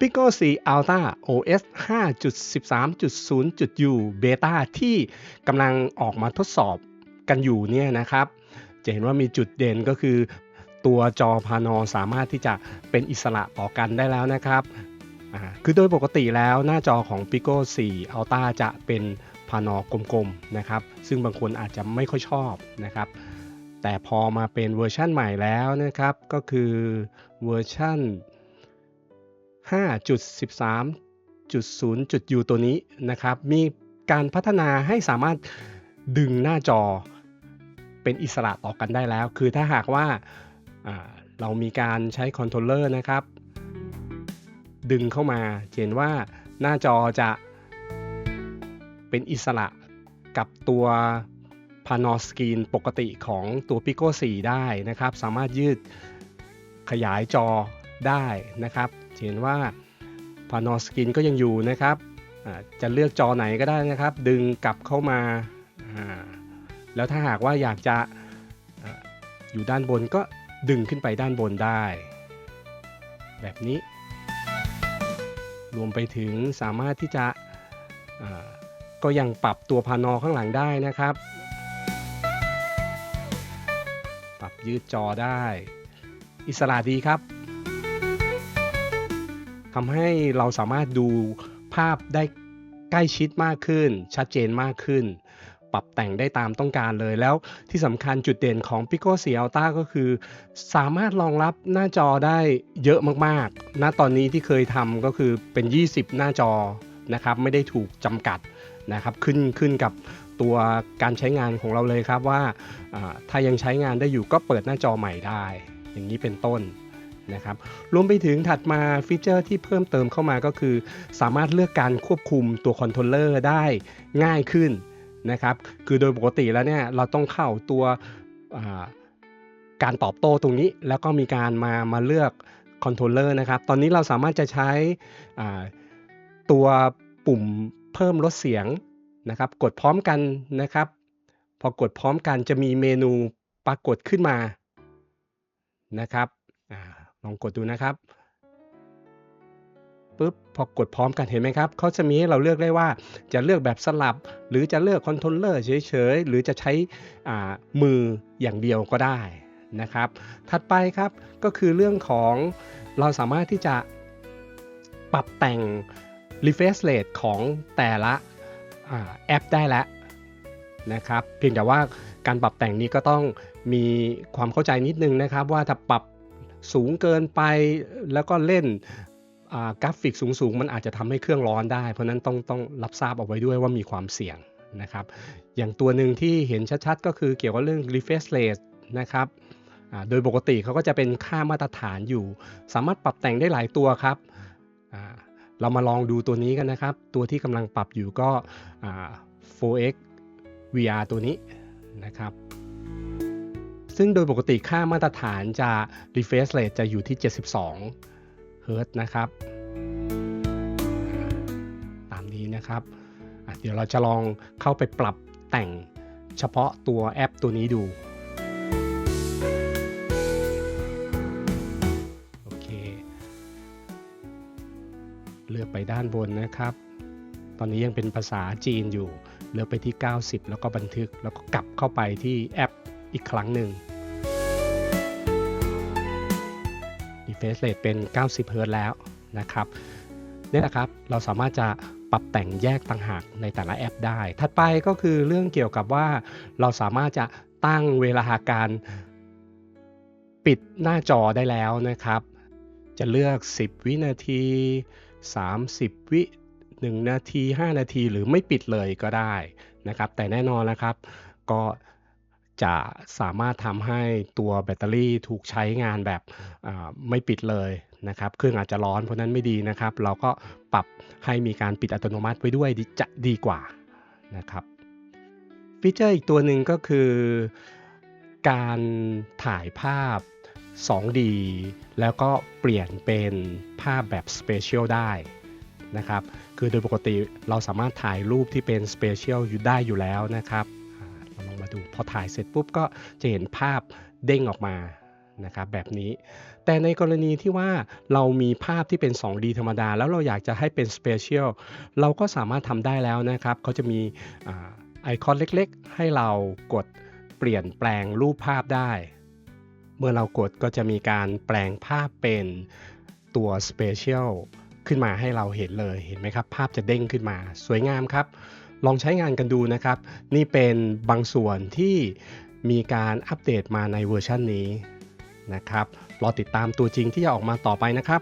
Pico 4 Ultra OS 5.13.0.u Beta ที่กำลังออกมาทดสอบกันอยู่เนี่ยนะครับ จะเห็นว่ามีจุดเด่นก็คือ ตัวจอพานอสามารถที่จะเป็นอิสระต่อกันได้แล้วนะครับ คือโดยปกติแล้วหน้าจอของ Pico 4 Ultra จะเป็นพานอกลมๆนะครับ ซึ่งบางคนอาจจะไม่ค่อยชอบนะครับ แต่พอมาเป็นเวอร์ชั่นใหม่แล้วนะครับ ก็คือเวอร์ชั่น 5.13.0.u ตัวนี้นะครับ มีการพัฒนาให้สามารถดึงหน้าจอเป็นอิสระต่อกันได้แล้ว คือถ้าหากว่าเรามีการใช้คอนโทรลเลอร์นะครับ ดึงเข้ามาเห็นว่าหน้าจอจะเป็นอิสระกับตัวพานอสกรีนปกติของตัว Pico 4 ได้นะครับ สามารถยืดขยายจอ ได้นะครับเห็นว่าพานอสกรีนก็ยังอยู่นะครับจะเลือกจอไหนก็ได้นะครับ ดึงกลับเข้ามาแล้วถ้าหากว่าอยากจะอยู่ด้านบนก็ดึงขึ้นไปด้านบนได้ แบบนี้ รวมไปถึงสามารถที่จะก็ยังปรับตัวพานอข้างหลังได้นะครับ ปรับยืดจอได้ อิสระดีครับ ทำให้เราสามารถดูภาพได้ใกล้ชิดมากขึ้น ชัดเจนมากขึ้น ปรับแต่งได้ตามต้องการเลยแล้วที่สำคัญจุดเด่นของ Pico 4 Ultra ก็คือ สามารถรองรับหน้าจอได้เยอะมากๆ ณตอนนี้ที่เคยทำก็คือเป็น 20 หน้าจอนะครับไม่ได้ถูกจำกัดนะครับขึ้นขึ้นกับตัวการใช้งานของเราเลยครับว่าอ่าถ้ายังใช้งานได้อยู่ก็เปิดหน้าจอใหม่ได้ อย่างนี้เป็นต้น นะครับ รวมไปถึงถัดมาฟีเจอร์ที่เพิ่มเติมเข้ามาก็คือ สามารถเลือกการควบคุมตัวคอนโทรลเลอร์ได้ง่ายขึ้นนะครับ คือโดยปกติแล้วเนี่ยเราต้องเข้าตัวการตอบโต้ตรงนี้ แล้วก็มีการมามาเลือกคอนโทรลเลอร์นะครับ ตอนนี้เราสามารถจะใช้ตัวปุ่มเพิ่มลดเสียงนะครับ กดพร้อมกันนะครับ พอกดพร้อมกันจะมีเมนูปรากฏขึ้นมานะครับ ลองกดดูนะครับปุ๊บพอกดพร้อมกันเห็นไหมครับเขาจะมีให้เราเลือกได้ว่าจะเลือกแบบสลับ หรือจะเลือกคอนโทรลเลอร์เฉยๆ หรือจะใช้อ่ามืออย่างเดียวก็ได้นะครับ ถัดไปครับก็คือเรื่องของเราสามารถที่จะปรับแต่ง refresh rate ของแต่ละอแอปได้แล้วนะครับ เพียงแต่ว่าการปรับแต่งนี้ก็ต้องมีความเข้าใจนิดนึงนะครับ ว่าถ้าปรับ สูงเกินไปแล้วก็เล่นกราฟิกสูงๆ มันอาจจะทำให้เครื่องร้อนได้ เพราะนั้นต้องต้องรับทราบเอาไว้ด้วยว่ามีความเสี่ยงนะครับ อย่างตัวหนึ่งที่เห็นชัดๆ ก็คือเกี่ยวกับเรื่อง refresh rate นะครับโดยปกติเขาก็จะเป็นค่ามาตรฐานอยู่ สามารถปรับแต่งได้หลายตัวครับ เรามาลองดูตัวนี้กันนะครับ ตัวที่กำลังปรับอยู่ก็ 4x VR ตัวนี้นะครับ ซึ่งโดยปกติค่ามาตรฐานจะ refresh rate จะอยู่ที่ 72เฮิรตนะครับ ตามนี้นะครับ เดี๋ยวเราจะลองเข้าไปปรับแต่งเฉพาะตัวแอปตัวนี้ดู โอเค เลือกไปด้านบนนะครับ ตอนนี้ยังเป็นภาษาจีนอยู่ เลือกไปที่ 90 แล้วก็บันทึก แล้วก็กลับเข้าไปที่แอป อีกครั้งหนึ่ง refresh rate เป็น 90เฮิรตแล้วนะครับนี่แหละครับเราสามารถจะปรับแต่งแยกต่างหากในแต่ละแอปได้ ถัดไปก็คือเรื่องเกี่ยวกับว่าเราสามารถจะตั้งเวลาการปิดหน้าจอได้แล้วนะครับ จะเลือก 10 วินาที 30 วิ 1 นาที 5 นาที หรือไม่ปิดเลยก็ได้นะครับ แต่แน่นอนนะครับ ก็ จะสามารถทำให้ตัวแบตเตอรี่ถูกใช้งานแบบไม่ปิดเลยนะครับ เครื่องอาจจะร้อนเพราะนั้นไม่ดีนะครับ เราก็ปรับให้มีการปิดอัตโนมัติไว้ด้วยจะดีกว่านะครับ ฟีเจอร์อีกตัวหนึ่งก็คือการถ่ายภาพ 2D แล้วก็เปลี่ยนเป็นภาพแบบ Spatial ได้นะครับ คือโดยปกติเราสามารถถ่ายรูปที่เป็น Spatial อยู่ได้อยู่แล้วนะครับ ดู พอถ่ายเสร็จปุ๊บก็จะเห็นภาพเด้งออกมานะครับแบบนี้ แต่ในกรณีที่ว่าเรามีภาพที่เป็น 2D ธรรมดา แล้วเราอยากจะให้เป็น Spatial เราก็สามารถทำได้แล้วนะครับเขาจะมีไอคอนเล็กๆ ให้เรากดเปลี่ยนแปลงรูปภาพได้ เมื่อเรากดก็จะมีการแปลงภาพเป็นตัว Spatial ขึ้นมาให้เราเห็นเลยเห็นไหมครับ ภาพจะเด้งขึ้นมาสวยงามครับ ลองใช้งานกันดูนะครับ นี่เป็นบางส่วนที่มีการอัปเดตมาในเวอร์ชันนี้นะครับ รอติดตามตัวจริงที่จะออกมาต่อไปนะครับ